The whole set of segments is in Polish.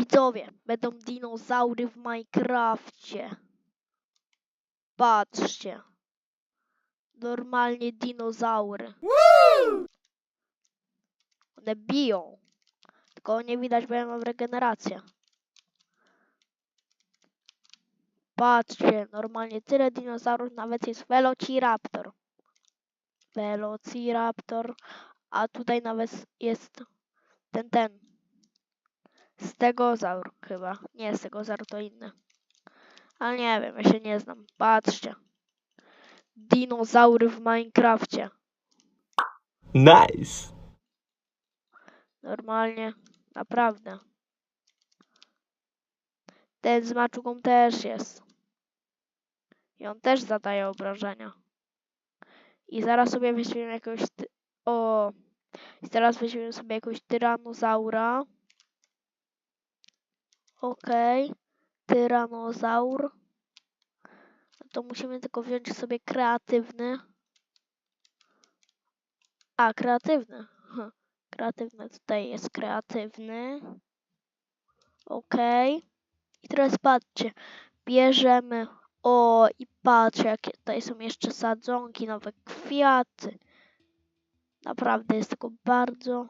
Widzowie, będą dinozaury w Minecrafcie. Patrzcie. Normalnie dinozaury. One biją. Tylko nie widać, bo ja mam regenerację. Patrzcie, normalnie tyle dinozaurów, nawet jest Velociraptor. Velociraptor, a tutaj nawet jest ten, ten. Stegozaur chyba. Nie, stegozaur to inny. Ale nie wiem, ja się nie znam. Patrzcie. Dinozaury w Minecrafcie. Nice. Normalnie, naprawdę. Ten z maczugą też jest. I on też zadaje obrażenia. I zaraz sobie weźmiemy jakiegoś... Ty... O! I teraz weźmiemy sobie jakiegoś tyranozaura. Okej. Tyranozaur. No to musimy tylko wziąć sobie kreatywny. A, kreatywny. Kreatywny tutaj jest kreatywny. Okej. I teraz patrzcie. Bierzemy. O, i patrzcie, jakie tutaj są jeszcze sadzonki, nowe kwiaty. Naprawdę jest tego bardzo,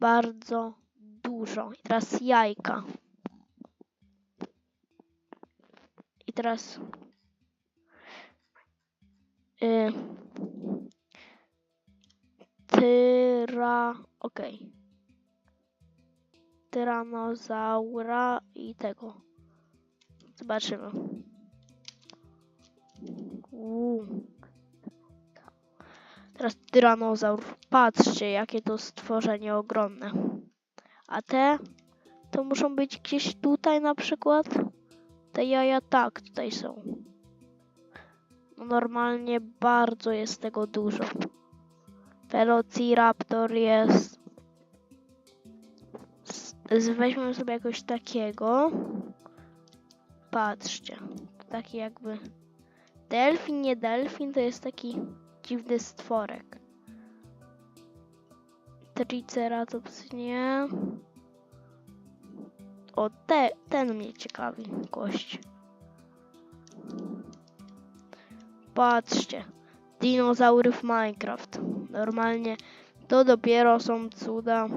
bardzo dużo. I teraz jajka. Teraz. Y, tyra. Okej. Tyranozaura i tego. Zobaczymy. Uuu. Teraz tyranozaur. Patrzcie, jakie to stworzenie ogromne. A te to muszą być gdzieś tutaj na przykład. Te jaja tak tutaj są. No normalnie bardzo jest tego dużo. Velociraptor jest. Weźmy sobie jakoś takiego. Patrzcie. Taki jakby. Delfin, nie delfin, to jest taki dziwny stworek. Triceratops nie. O, te, ten mnie ciekawi. Kość. Patrzcie. Dinozaury w Minecraft. Normalnie to dopiero są cuda.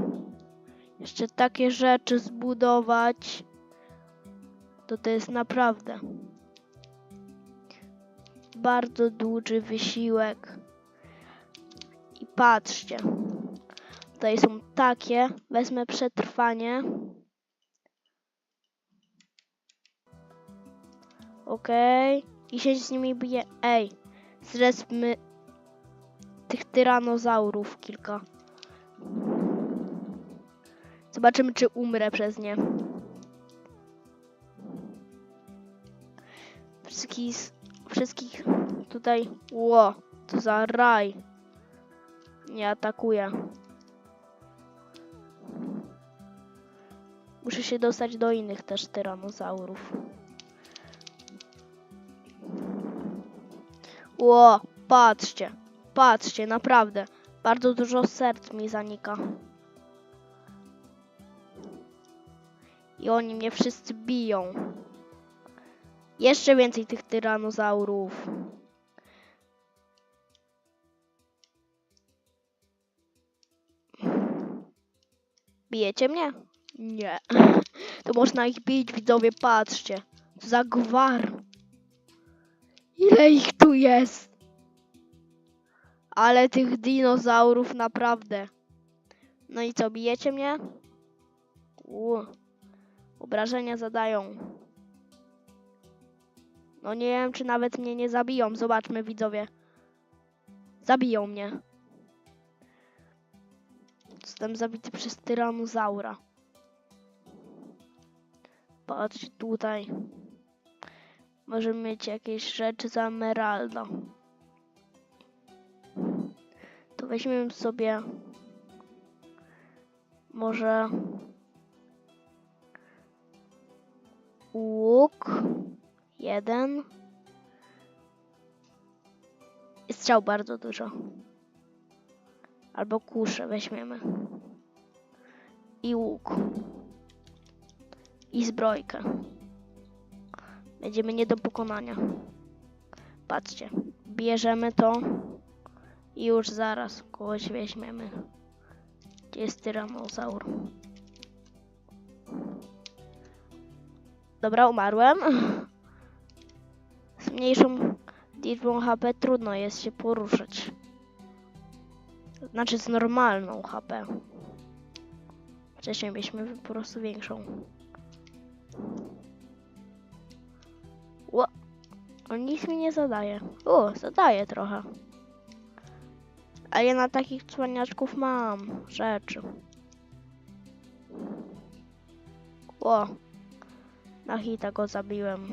Jeszcze takie rzeczy zbudować. To to jest naprawdę bardzo duży wysiłek. I patrzcie. Tutaj są takie. Wezmę przetrwanie. Okej. I się z nimi bije. Ej. Zreszmy tych tyranozaurów kilka. Zobaczymy, czy umrę przez nie. Wszystkich, wszystkich tutaj. Ło, to za raj. Nie atakuje. Muszę się dostać do innych też tyranozaurów. Ło, patrzcie, patrzcie, naprawdę. Bardzo dużo serc mi zanika. I oni mnie wszyscy biją. Jeszcze więcej tych tyranozaurów. Bijecie mnie? Nie. To można ich bić, widzowie, patrzcie. Za gwar. Ile ich tu jest? Ale tych dinozaurów naprawdę. No i co, bijecie mnie? U. Obrażenia zadają. No nie wiem, czy nawet mnie nie zabiją. Zobaczmy, widzowie. Zabiją mnie. Zostałem zabity przez tyranozaura. Patrz tutaj. Możemy mieć jakieś rzeczy za emeralda. To weźmiemy sobie może łuk jeden i strzał bardzo dużo. Albo kuszę weźmiemy. I łuk. i zbrojkę. Będziemy nie do pokonania. Patrzcie, bierzemy to i już zaraz kogoś weźmiemy. Gdzie jest tyranozaur? Dobra, umarłem. Z mniejszą liczbą HP trudno jest się poruszać. Znaczy z normalną HP. Wcześniej mieliśmy po prostu większą. On nic mi nie zadaje. O, zadaje trochę. A ja na takich cwaniaczków mam rzeczy. Ło! Na hita go zabiłem.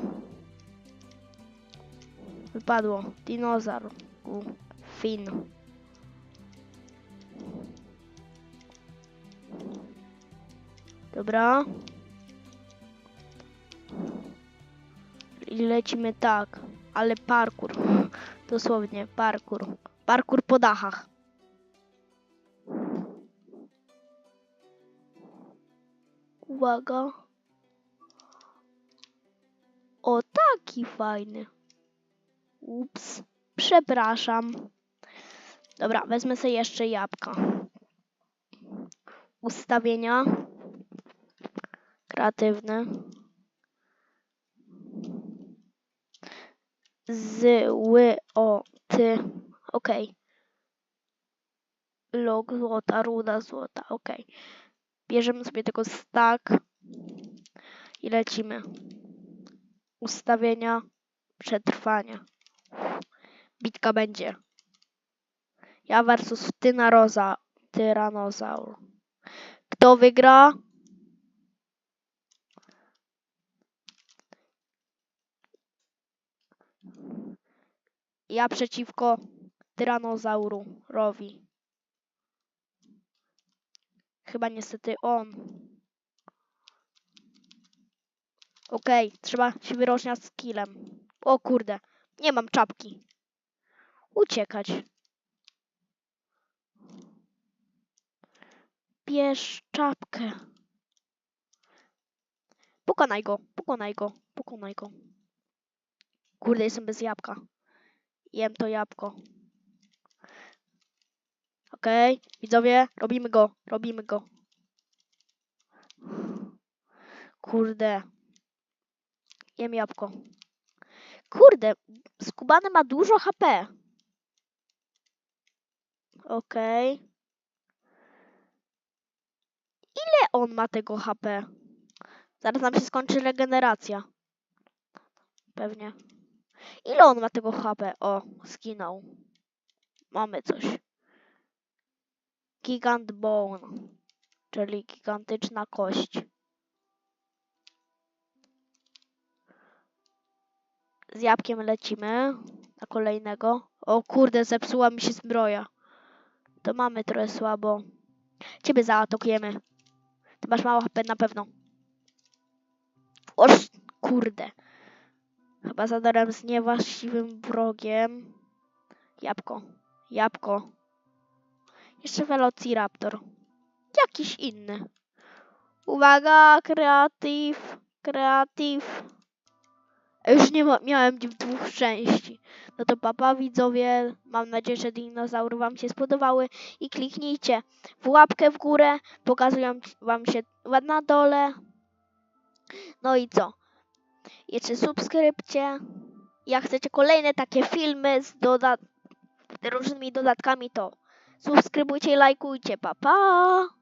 Wypadło. Dinozaur. U, Fin. Dobra. I lecimy tak. Ale parkour. Dosłownie, parkour. Parkour po dachach. Uwaga. O, taki fajny. Ups. Przepraszam. Dobra, wezmę sobie jeszcze jabłka. Ustawienia. Kreatywne. Zły o ty. Okej. Log złota, ruda złota. Okej. Bierzemy sobie tego stack i lecimy. Ustawienia, przetrwania. Bitka będzie. Ja versus Tynaroza, Tyranozaur. Kto wygra? Ja przeciwko Tyranozaurowi. Chyba niestety on. Okej, trzeba się wyróżniać skillem. O kurde, nie mam czapki. Uciekać. Bierz czapkę. Pokonaj go, pokonaj go, pokonaj go. Kurde, jestem bez jabłka. Jem to jabłko. Okej, widzowie, robimy go, robimy go. Kurde. Jem jabłko. Kurde, skubany ma dużo HP. Okej. Ile on ma tego HP? Zaraz nam się skończy regeneracja. Pewnie. Ile on ma tego HP? O, skinął. Mamy coś. Gigant Bone, czyli gigantyczna kość. Z jabłkiem lecimy na kolejnego. O kurde, zepsuła mi się zbroja. To mamy trochę słabo. Ciebie zaatakujemy. Ty masz mało HP na pewno. Oż, kurde. Chyba zadarłem z niewłaściwym wrogiem. Jabłko. Jabłko. Jeszcze Velociraptor. Jakiś inny. Uwaga, kreatyw, kreatyw. Już nie ma, miałem dwóch części. No to papa widzowie, mam nadzieję, że dinozaury wam się spodobały i kliknijcie w łapkę w górę, pokazują wam się na dole. No i co? Jeszcze subskrypcie. Jak chcecie kolejne takie filmy z doda różnymi dodatkami, to subskrybujcie i lajkujcie. Pa, pa!